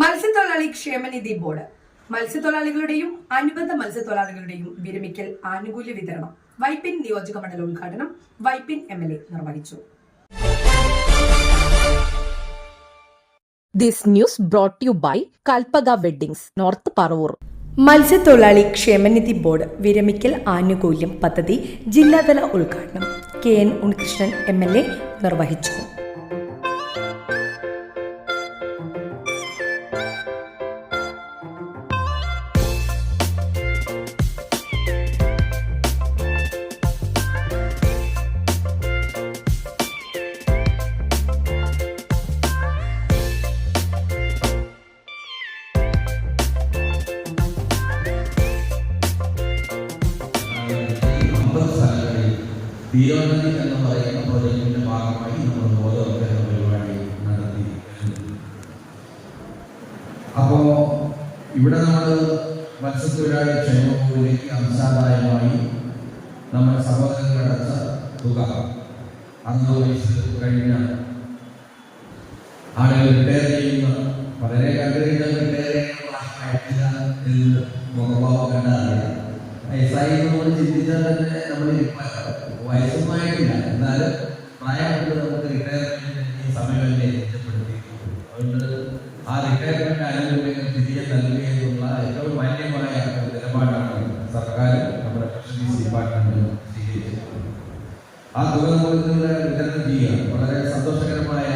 മത്സ്യത്തൊഴിലാളി ക്ഷേമനിധി ബോർഡ്. മത്സ്യത്തൊഴിലാളികളുടെയും അനുബന്ധ മത്സ്യത്തൊഴിലാളികളുടെയും വിരമിക്കൽ ആനുകൂല്യ വിതരണം വൈപ്പിൻ നിയോജക മണ്ഡല ഉദ്ഘാടനം വൈപ്പിൻ എം എൽ എ നിർവഹിച്ചു. This news brought to you by Kalpaga Weddings, North Parvur. മത്സ്യത്തൊഴിലാളി ക്ഷേമനിധി ബോർഡ് വിരമിക്കൽ ആനുകൂല്യം പദ്ധതി ജില്ലാതല ഉദ്ഘാടനം K N Unnikrishnan M L A നിർവഹിച്ചു. തീരോധന എന്ന് പറയുന്ന പ്രോജക്റ്റിന്റെ ഭാഗമായി നമ്മൾ ബോധവൽക്കരണ പരിപാടി നടത്തി. അപ്പോ ഇവിടെ നമ്മൾ മത്സ്യത്തൊഴിലാളി ക്ഷേമത്തിലേക്ക് അംശാദായമായി നമ്മുടെ സഹോദരങ്ങൾ അടച്ച തുക അറുപത് കഴിഞ്ഞ ആളുകൾ റിട്ടയർ ചെയ്യുന്ന. വളരെ കണ്ടു കഴിഞ്ഞാൽ റിട്ടയർ ചെയ്യുന്ന എന്ന് മുഖഭാവം കണ്ടാൽ അറിയാം. വയസ്സായി നമ്മൾ ചിന്തിച്ചാൽ തന്നെ നമ്മൾ വയസ്സൊന്നായിട്ടില്ല എന്നാലും പ്രായപ്പെട്ട് നമുക്ക് റിട്ടയർമെന്റ് സമയമല്ലേ അതുകൊണ്ട് ആ റിട്ടയർമെന്റ് ആനുകൂല്യങ്ങൾ തിരികെ എന്നുള്ള ഏറ്റവും മാന്യമായ നിലപാടാണ് സർക്കാർ നമ്മുടെ ഡിപ്പാർട്ട്മെന്റ് സ്വീകരിച്ചിട്ടുള്ളത്. ആ തുക നമ്മൾ വിതരണം ചെയ്യുക വളരെ സന്തോഷകരമായ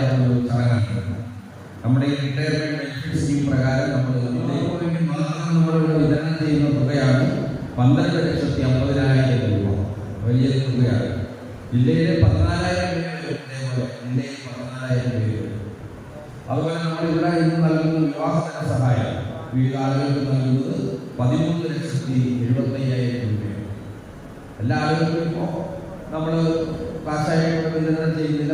പന്ത്രണ്ട് ലക്ഷത്തി അമ്പതിനായിരം രൂപ. വലിയ തുകയാണ്. ജില്ലയിലെ പതിനാലായിരം ജില്ലയിൽ പതിനാലായിരം പേര്. അതുപോലെ നമ്മൾ ഇന്ന് നൽകുന്ന വിവാഹത്തിന് സഹായം. വിവിധ ആളുകൾക്ക് നൽകുന്നത് പതിമൂന്ന് ലക്ഷത്തി എഴുപത്തയ്യായിരം രൂപയാണ്. എല്ലാ ഇപ്പോൾ നമ്മൾ കാശായിട്ട് വിതരണം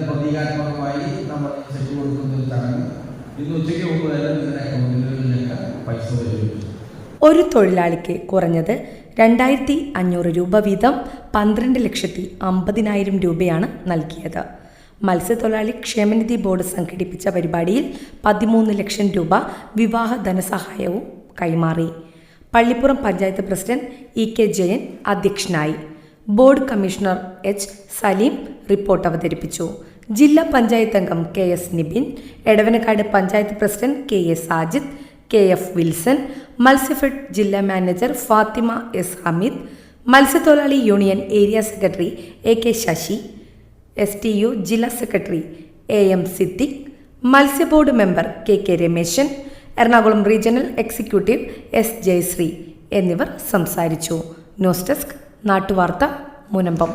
പ്രതീകാത്മകമായി നമ്മൾ ചെക്ക് കൊടുക്കുന്ന ഒരു ചടങ്ങ്. ഇന്ന് ഉച്ചയ്ക്ക് മുമ്പ് തന്നെ നിങ്ങളുടെ പൈസ ഒരു തൊഴിലാളിക്ക് കുറഞ്ഞത് രണ്ടായിരത്തി അഞ്ഞൂറ് രൂപ വീതം പന്ത്രണ്ട് ലക്ഷത്തി അമ്പതിനായിരം രൂപയാണ് നൽകിയത്. മത്സ്യത്തൊഴിലാളി ക്ഷേമനിധി ബോർഡ് സംഘടിപ്പിച്ച പരിപാടിയിൽ പതിമൂന്ന് ലക്ഷം രൂപ വിവാഹ ധനസഹായവും കൈമാറി. Pallippuram panchayat president E K Jayan അധ്യക്ഷനായി. Board commissioner H Saleem report അവതരിപ്പിച്ചു. ജില്ലാ പഞ്ചായത്ത് അംഗം K S Nibin Edavanakkad panchayat president K A Sajid K F Wilson Matsyafed ജില്ലാ മാനേജർ ഫാത്തിമ എസ് ഹമീദ് മത്സ്യത്തൊഴിലാളി union area secretary A K Sasi S T U ജില്ലാ secretary A M Siddique മത്സ്യബോർഡ് member K K Rameshan Ernakulam regional executive S Jayasree എന്നിവർ സംസാരിച്ചു. News desk നാട്ടുവാർത്ത മുനമ്പം.